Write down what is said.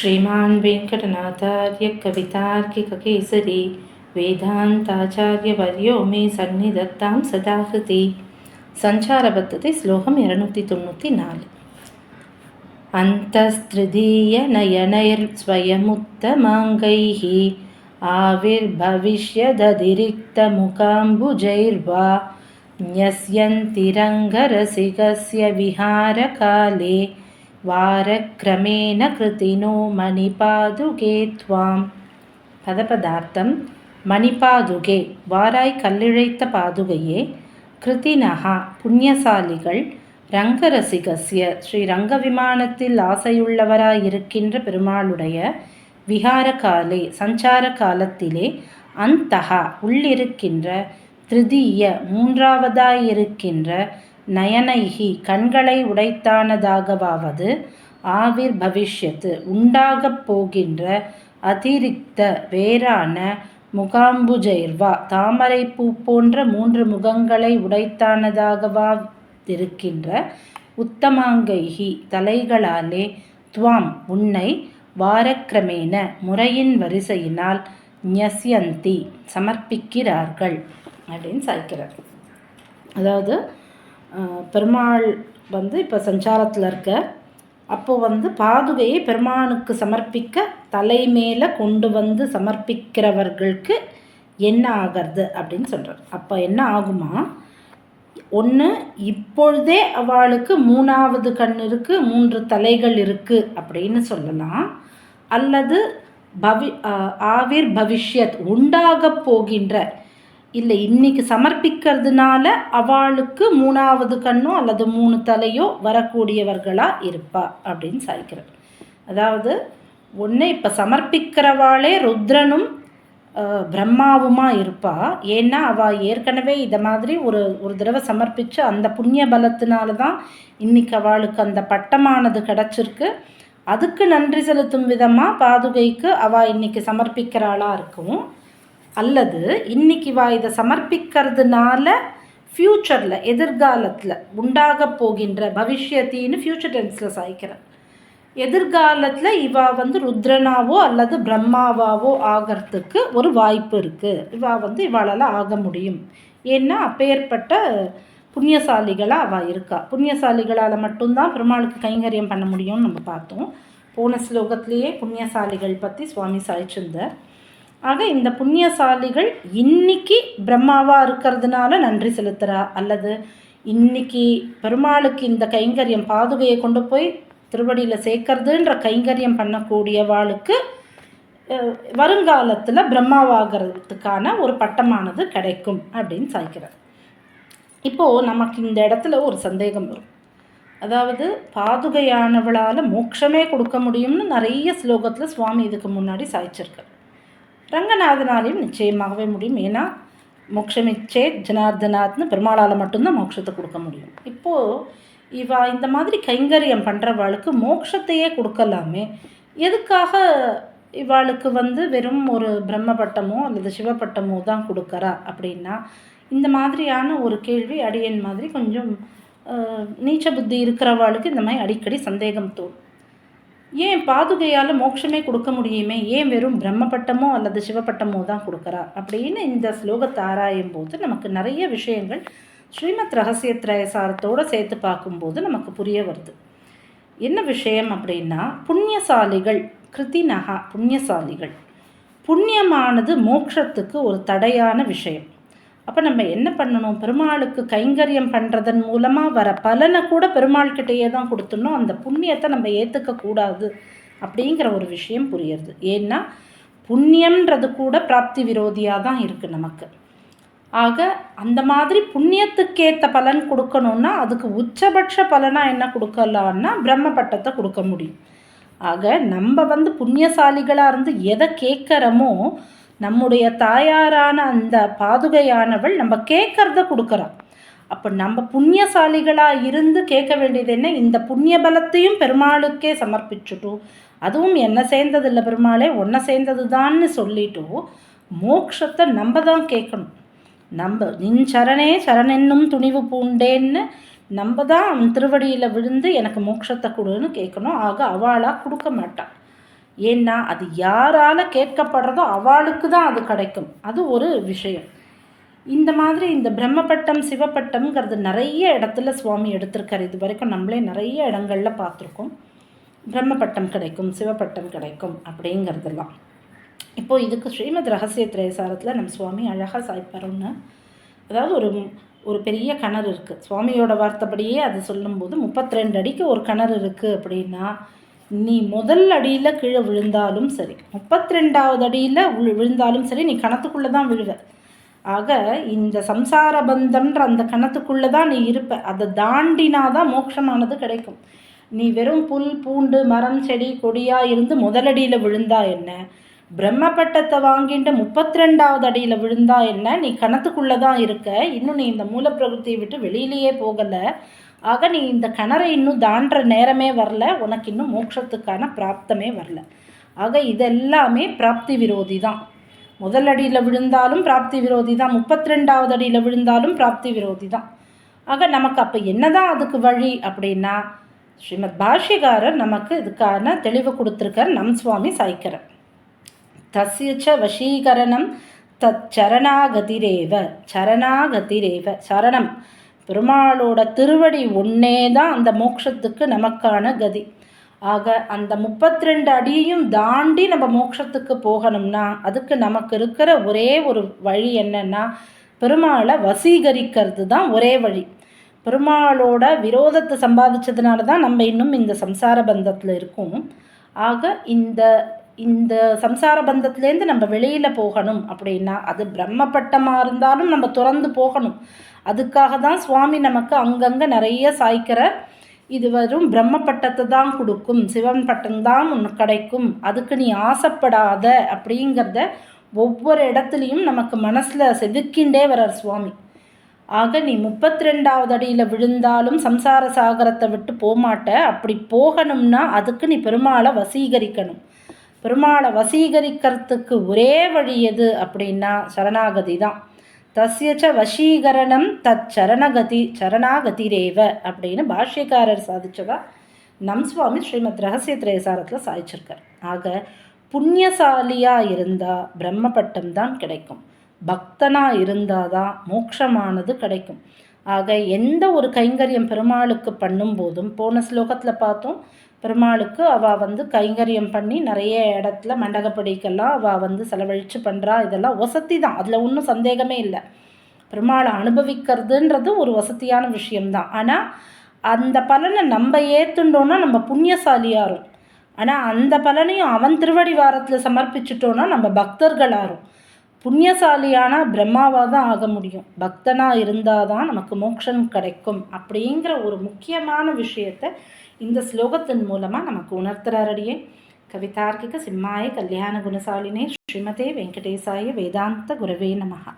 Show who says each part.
Speaker 1: श्रीमान् वेङ्कटनाथार्य कवितार्किककेसरी वेदान्ताचार्यवर्यो मे सन्निधत्तां सदा हृति सञ्चारबद्धते श्लोकम् இரநூத்தி தொண்ணூற்றி நாலு अन्तस्त्रिधीयनयनैर्स्वयमुत्तमाङ्गैः आविर्भविष्यदतिरिक्तमुकाम्बुजैर्वा न्यस्यन्तिरङ्गरसिकस्य विहारकाले వారక్రమేణ கிருதினோ மணிபாதுகே త్వాం பதபதார்த்தம். மணிபாதுகே வாராய் கல்லிழைத்த பாதுகையே கிருத்தினஹா புண்ணியசாலிகள் ரங்கரசிகசிய ஸ்ரீ ரங்கவிமானத்தில் ஆசையுள்ளவராயிருக்கின்ற பெருமாளுடைய விகார காலே சஞ்சார காலத்திலே அந்தஹா உள்ளிருக்கின்ற திருதிய மூன்றாவதாயிருக்கின்ற நயனைகி கண்களை உடைத்தானதாகவாவது ஆவிர் பவிஷ்யத்து உண்டாகப் போகின்ற அதிரிக்த வேறான முகாம்புஜைர்வா தாமரை பூ போன்ற மூன்று முகங்களை உடைத்தானதாகவா இருக்கின்ற உத்தமாங்கைகி தலைகளாலே துவாம் உன்னை வாரக்கிரமேன முறையின் வரிசையினால் ஞஸ்யந்தி சமர்ப்பிக்கிறார்கள் அப்படின்னு சாய்க்கிறார். அதாவது பெருமாள் வந்து இப்போ சஞ்சாரத்தில் இருக்க. அப்போது வந்து பாதுகையை பெருமானுக்கு சமர்ப்பிக்க தலை மேலே கொண்டு வந்து சமர்ப்பிக்கிறவர்களுக்கு என்ன ஆகிறது அப்படின்னு சொல்கிறார் அப்போ என்ன ஆகுமா? ஒன்று இப்பொழுதே அவளுக்கு மூணாவது கண் இருக்குது மூன்று தலைகள் இருக்குது அப்படின்னு சொல்லலாம். அல்லது பவி ஆவிர் பவிஷ்யத் உண்டாக போகின்ற இல்லை இன்னைக்கு சமர்ப்பிக்கிறதுனால அவளுக்கு மூணாவது கண்ணோ அல்லது மூணு தலையோ வரக்கூடியவர்களாக இருப்பா அப்படின்னு சாய்க்கிறார். அதாவது ஒன்று இப்போ சமர்ப்பிக்கிறவாளே ருத்ரனும் பிரம்மாவுமா இருப்பா. ஏன்னா அவள் ஏற்கனவே இதை மாதிரி ஒரு ஒரு தடவை சமர்ப்பித்து அந்த புண்ணிய பலத்தினால தான் இன்னைக்கு அவளுக்கு அந்த பட்டமானது கிடச்சிருக்கு. அதுக்கு நன்றி செலுத்தும் விதமாக பாதுகைக்கு அவள் இன்றைக்கி சமர்ப்பிக்கிறாளாக இருக்கும். அல்லது இன்னைக்கு வா இதை சமர்ப்பிக்கிறதுனால ஃப்யூச்சரில் எதிர்காலத்தில் உண்டாக போகின்ற பவிஷ்யத்தின்னு ஃப்யூச்சர் டென்ஸில் சாய்க்கிறேன். எதிர்காலத்தில் இவா வந்து ருத்ரனாவோ அல்லது பிரம்மாவாவோ ஆகிறதுக்கு ஒரு வாய்ப்பு இருக்குது இவா வந்து இவாளால் ஆக முடியும். ஏன்னா அப்பேற்பட்ட புண்ணியசாலிகளாக அவள் இருக்கா. புண்ணியசாலிகளால் மட்டும்தான் பெருமாளுக்கு கைங்கரியம் பண்ண முடியும்னு நம்ம பார்த்தோம். போன ஸ்லோகத்திலேயே புண்ணியசாலிகள் பற்றி சுவாமி சாய்ச்சிருந்தார். ஆக இந்த புண்ணியசாலிகள் இன்னைக்கு பிரம்மாவாக இருக்கிறதுனால நன்றி செலுத்துகிறா அல்லது இன்னைக்கு பெருமாளுக்கு இந்த கைங்கரியம் பாதுகையை கொண்டு போய் திருவடியில் சேர்க்கறதுன்ற கைங்கரியம் பண்ணக்கூடியவாளுக்கு வருங்காலத்தில் பிரம்மாவாகிறதுக்கான ஒரு பட்டமானது கிடைக்கும் அப்படின்னு சாய்க்கிறார். இப்போது நமக்கு இந்த இடத்துல ஒரு சந்தேகம் வரும். அதாவது பாதுகையானவளால் மோட்சமே கொடுக்க முடியும்னு நிறைய ஸ்லோகத்தில் சுவாமி இதுக்கு முன்னாடி சாய்ச்சிருக்கார். ரங்கநாதனாலையும் நிச்சயமாகவே முடியும். ஏன்னா மோட்சமிச்சே ஜனார்தனாத்னு பெருமாளால் மட்டும்தான் மோட்சத்தை கொடுக்க முடியும். இப்போது இவா இந்த மாதிரி கைங்கரியம் பண்ணுறவாளுக்கு மோட்சத்தையே கொடுக்கலாமே. எதுக்காக இவாளுக்கு வந்து வெறும் ஒரு பிரம்ம பட்டமோ அல்லது சிவப்பட்டமோ தான் கொடுக்குறா அப்படின்னா இந்த மாதிரியான ஒரு கேள்வி அடியன் மாதிரி கொஞ்சம் நீச்ச புத்தி இருக்கிறவாளுக்கு இந்த மாதிரி அடிக்கடி சந்தேகம் தோணும். ஏன் பாதுகையால் மோட்சமே கொடுக்க முடியுமே? ஏன் வெறும் பிரம்மப்பட்டமோ அல்லது சிவப்பட்டமோ தான் கொடுக்குறா அப்படின்னு இந்த ஸ்லோகத்தை ஆராயும் போது நமக்கு நிறைய விஷயங்கள் ஸ்ரீமத் ரகசியத்ரயசாரத்தோடு சேர்த்து பார்க்கும்போது நமக்கு புரிய வருது. என்ன விஷயம் அப்படின்னா புண்ணியசாலிகள் கிருத்தினகா புண்ணியசாலிகள். புண்ணியமானது மோட்சத்துக்கு ஒரு தடையான விஷயம். அப்போ நம்ம என்ன பண்ணணும்? பெருமாளுக்கு கைங்கரியம் பண்ணுறதன் மூலமாக வர பலனை கூட பெருமாள்கிட்டயே தான் கொடுத்துடணும். அந்த புண்ணியத்தை நம்ம ஏற்றுக்கக்கூடாது அப்படிங்கிற ஒரு விஷயம் புரியுறது. ஏன்னா புண்ணியன்றது கூட பிராப்தி விரோதியாக தான் இருக்குது நமக்கு. ஆக அந்த மாதிரி புண்ணியத்துக்கேற்ற பலன் கொடுக்கணுன்னா அதுக்கு உச்சபட்ச பலனாக என்ன கொடுக்கலான்னா பிரம்ம பட்டத்தை கொடுக்க முடியும். ஆக நம்ம வந்து புண்ணியசாலிகளாக இருந்து எதை கேட்குறோமோ நம்முடைய தாயாரான அந்த பாதுகையானவள் நம்ம கேட்கறத கொடுக்குறான் அப்போ நம்ம புண்ணியசாலிகளாக இருந்து கேட்க வேண்டியது என்ன? இந்த புண்ணிய பலத்தையும் பெருமாளுக்கே சமர்ப்பிச்சுட்டோம் அதுவும் என்ன சேர்ந்ததில்லை பெருமாளே ஒன்றை சேர்ந்தது தான்னு சொல்லிட்டு மோக்ஷத்தை நம்ம தான் கேட்கணும் நம்ம நின் சரணே சரணென்னும் துணிவு பூண்டேன்னு நம்ம தான் அவன் திருவடியில் விழுந்து எனக்கு மோட்சத்தை கொடுன்னு கேட்கணும் ஆக அவளாக கொடுக்க மாட்டான் ஏன்னா அது யாரால் கேட்கப்படுறதோ அவளுக்கு தான் அது கிடைக்கும். அது ஒரு விஷயம். இந்த மாதிரி இந்த பிரம்மப்பட்டம் சிவப்பட்டம்ங்கிறது நிறைய இடத்துல சுவாமி எடுத்திருக்காரு. இது வரைக்கும் நம்மளே நிறைய இடங்களில் பார்த்துருக்கோம். பிரம்மப்பட்டம் கிடைக்கும் சிவப்பட்டம் கிடைக்கும் அப்படிங்கிறதெல்லாம். இப்போது இதுக்கு ஸ்ரீமத் ரகசிய திரேசாரத்தில் நம்ம சுவாமி அழகாக சாய்ப்பாருன்னு அதாவது ஒரு ஒரு பெரிய கிணறு இருக்குது சுவாமியோட வார்த்தைப்படியே அது சொல்லும்போது முப்பத்தி ரெண்டு அடிக்கு ஒரு கிணறு இருக்குது அப்படின்னா நீ முதல் அடியில் கீழே விழுந்தாலும் சரி முப்பத்தி ரெண்டாவது அடியில் விழுந்தாலும் சரி நீ கணத்துக்குள்ளே தான் விழுவ. ஆக இந்த சம்சார பந்தம்ன்ற அந்த கணத்துக்குள்ளே தான் நீ இருப்ப. அதை தாண்டினாதான் மோட்சமானது கிடைக்கும். நீ வெறும் புல் பூண்டு மரம் செடி கொடியாக இருந்து முதலடியில் விழுந்தா என்ன? பிரம்ம பட்டத்தை வாங்கிட்டு முப்பத்தி ரெண்டாவது அடியில் விழுந்தா என்ன? நீ கணத்துக்குள்ளே தான் இருக்க. இன்னும் நீ இந்த மூலப்பிரகிருத்தியை விட்டு வெளியிலேயே போகலை. ஆக நீ இந்த கிணறை இன்னும் தாண்டுற நேரமே வரல. உனக்கு இன்னும் மோட்சத்துக்கான பிராப்தமே வரல. ஆக இதெல்லாமே பிராப்தி விரோதி தான். முதல் அடியில் விழுந்தாலும் பிராப்தி விரோதி தான். முப்பத்தி ரெண்டாவது அடியில் விழுந்தாலும் பிராப்தி விரோதி தான். ஆக நமக்கு அப்போ என்னதான் அதுக்கு வழி அப்படின்னா ஸ்ரீமத் பாஷ்யகாரர் நமக்கு இதுக்கான தெளிவு கொடுத்துருக்கார் நம் சுவாமி சாய்க்கரர். தசியச்ச வசீகரணம் தத் சரணாகதிரேவ சரணாகதிரேவ சரணம். பெருமாளோட திருவடி ஒன்னே தான் அந்த மோட்சத்துக்கு நமக்கான கதி. ஆக அந்த முப்பத்தி ரெண்டு அடியையும் தாண்டி நம்ம மோட்சத்துக்கு போகணும்னா அதுக்கு நமக்கு இருக்கிற ஒரே ஒரு வழி என்னன்னா பெருமாளை வசீகரிக்கிறது தான் ஒரே வழி. பெருமாளோட விரோதத்தை சம்பாதிச்சதுனால தான் நம்ம இன்னும் இந்த சம்சார பந்தத்தில் இருக்கோம். ஆக இந்த இந்த சம்சார பந்தத்துலேருந்து நம்ம வெளியில் போகணும் அப்படின்னா அது பிரம்மப்பட்டமாக இருந்தாலும் நம்ம துறந்து போகணும். அதுக்காக தான் சுவாமி நமக்கு அங்கங்கே நிறைய சாய்க்கிற இது வரும் பிரம்மப்பட்டத்தை தான் கொடுக்கும். சிவன் பட்டம் தான் உனக்கு கிடைக்கும். அதுக்கு நீ ஆசைப்படாத அப்படிங்கிறத ஒவ்வொரு இடத்துலையும் நமக்கு மனசில் செதுக்கின்றே வர்றார் சுவாமி. ஆக நீ முப்பத்தி ரெண்டாவது அடியில் விழுந்தாலும் சம்சார சாகரத்தை விட்டு போகமாட்ட அப்படி போகணும்னா அதுக்கு நீ பெருமாளை வசீகரிக்கணும். பெருமாளை வசீகரிக்கிறதுக்கு ஒரே வழி எது அப்படின்னா சரணாகதி தான். தஸ்யச்ச வசீகரணம் தத் சரணகதி சரணாகதிரேவ அப்படின்னு பாஷ்யக்காரர் சாதிச்சதா நம் சுவாமி ஸ்ரீமத் ரகசிய திரேசாரத்தில் சாதிச்சிருக்கார். ஆக புண்ணியசாலியாக இருந்தால் பிரம்மபட்டம் தான் கிடைக்கும். பக்தனாக இருந்தால் தான் மோட்சமானது கிடைக்கும். ஆக எந்த ஒரு கைங்கரியம் பெருமாளுக்கு பண்ணும்போதும் போன ஸ்லோகத்தில் பார்த்தோம் பெருமாளுக்கு அவள் வந்து கைங்கரியம் பண்ணி நிறைய இடத்துல மண்டகப்படிக்கெல்லாம் அவள் வந்து செலவழித்து பண்ணுறா இதெல்லாம் வசதி தான். அதில் ஒன்றும் சந்தேகமே இல்லை. பெருமாளை அனுபவிக்கிறதுன்றது ஒரு வசதியான விஷயம்தான். ஆனால் அந்த பலனை நம்ம ஏற்றுண்டோன்னா நம்ம புண்ணியசாலியாரும். ஆனால் அந்த பலனையும் அவன் திருவடி வாரத்தில் சமர்ப்பிச்சிட்டோன்னா நம்ம பக்தர்களாரும். புண்ணியசாலியான பிரம்மாவாக தான் ஆக முடியும். பக்தனாக இருந்தால் தான் நமக்கு மோட்சம் கிடைக்கும் அப்படிங்கிற ஒரு முக்கியமான விஷயத்தை இந்த ஸ்லோகத்தின் மூலமாக நமக்கு உணர்த்துறாரடியே. கவிதார்க்கிக சிம்மாய கல்யாண குணசாலினே ஸ்ரீமதே வெங்கடேசாய வேதாந்த குரவே நமகா